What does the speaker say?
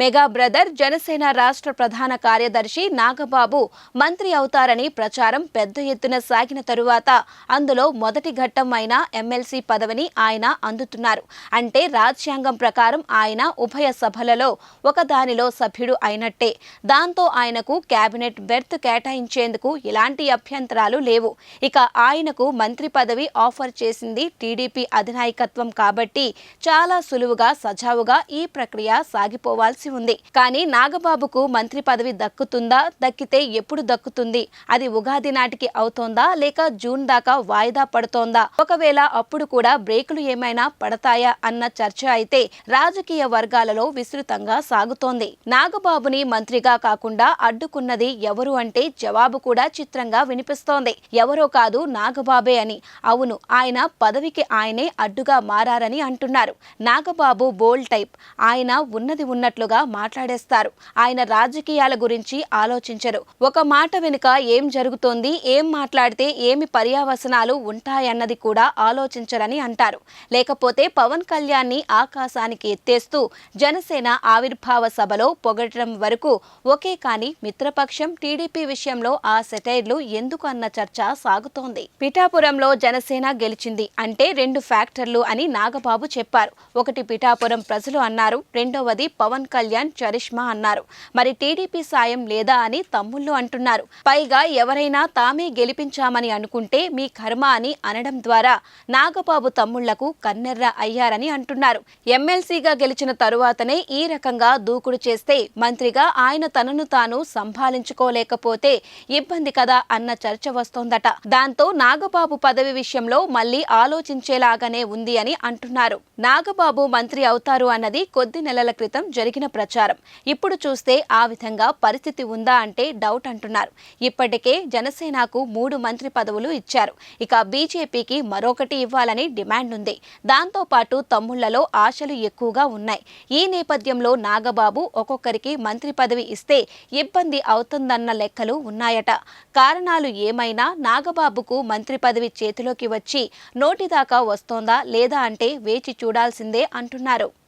Mega brother Janasena రాష్ట్ర ప్రధాన కార్యదర్శి నాగబాబు మంత్రి అవుతారని ప్రచారం పెద్ద ఎత్తున సాగిన తరువాత అందులో మొదటి ఘట్టం అయిన ఎమ్మెల్సీ పదవిని ఆయన అందుతున్నారు. అంటే రాజ్యాంగం ప్రకారం ఆయన ఉభయ సభలలో ఒకదానిలో సభ్యుడు అయినట్టే. దాంతో ఆయనకు కేబినెట్ బెర్త్ కేటాయించేందుకు ఎలాంటి అభ్యంతరాలు లేవు. ఇక ఆయనకు మంత్రి పదవి ఆఫర్ చేసింది టీడీపీ అధినాయకత్వం కాబట్టి చాలా సులువుగా సజావుగా ఈ ప్రక్రియ సాగిపోవాల్సి ఉంది. కానీ నాగబాబుకు మంత్రి పదవి దక్కుతుందా? దక్కితే ఎప్పుడు దక్కుతుంది? అది ఉగాది నాటికి అవుతోందా? లేక జూన్ దాకా వాయిదా పడుతోందా? ఒకవేళ అప్పుడు కూడా బ్రేకులు ఏమైనా పడతాయా? అన్న చర్చ అయితే రాజకీయ వర్గాలలో విస్తృతంగా సాగుతోంది. నాగబాబుని మంత్రిగా కాకుండా అడ్డుకున్నది ఎవరు అంటే జవాబు కూడా చిత్రంగా వినిపిస్తోంది. ఎవరో కాదు నాగబాబే అని. అవును ఆయన పదవికి ఆయనే అడ్డుగా మారారని అంటున్నారు. Nagababu bold type. ఆయన ఉన్నది ఉన్నట్లుగా మాట్లాడేస్తారు. ఆయన రాజకీయాల గురించి ఆలోచించరు. ఒక మాట వెనుక ఏం జరుగుతోంది ఏం మాట్లాడితే ఏమి పర్యావసనాలు ఉంటాయన్నది కూడా ఆలోచించరని అంటారు. లేకపోతే పవన్ కళ్యాణ్ని ఆకాశానికి ఎత్తేస్తూ జనసేన ఆవిర్భావ సభలో పొగడటం వరకు ఒకే కాని మిత్రపక్షం టీడీపీ విషయంలో ఆ సెటైర్లు ఎందుకు అన్న చర్చ సాగుతోంది. పిఠాపురంలో జనసేన గెలిచింది అంటే రెండు ఫ్యాక్టర్లు అని నాగబాబు చెప్పారు. ఒకటి పిఠాపురం ప్రజలు అన్నారు రెండవది పవన్ కళ్యాణ్ కళ్యాణ్ చరిష్మా అన్నారు. మరి టీడీపీ సాయం లేదా అని తమ్ముళ్ళు అంటున్నారు. పైగా ఎవరైనా తామే గెలిపించామని అనుకుంటే మీ కర్మ అని అనడం ద్వారా నాగబాబు తమ్ముళ్ళకు కన్నెర్ర అయ్యారని అంటున్నారు. ఎమ్మెల్సీగా గెలిచిన తరువాతనే ఈ రకంగా దూకుడు చేస్తే మంత్రిగా ఆయన తనను తాను సంభాళించుకోలేకపోతే ఇబ్బంది కదా అన్న చర్చ వస్తోందట. దాంతో నాగబాబు పదవి విషయంలో మళ్ళీ ఆలోచించేలాగానే ఉంది అని అంటున్నారు. నాగబాబు మంత్రి అవుతారు అన్నది కొద్ది నెలల క్రితం జరిగిన ప్రచారం. ఇప్పుడు చూస్తే ఆ విధంగా పరిస్థితి ఉందా అంటే డౌట్ అంటున్నారు. ఇప్పటికే జనసేనకు మూడు మంత్రి పదవులు ఇచ్చారు. ఇక బీజేపీకి మరొకటి ఇవ్వాలని డిమాండ్ ఉంది. దాంతో పాటు తమ్ముళ్ళలో ఆశలు ఎక్కువగా ఉన్నాయి. ఈ నేపథ్యంలో నాగబాబు ఒక్కొక్కరికి మంత్రి పదవి ఇస్తే ఇబ్బంది అవుతుందన్న లెక్కలు ఉన్నాయట. కారణాలు ఏమైనా నాగబాబుకు మంత్రి పదవి చేతిలోకి వచ్చి నోటిదాకా వస్తోందా లేదా అంటే వేచి చూడాల్సిందే అంటున్నారు.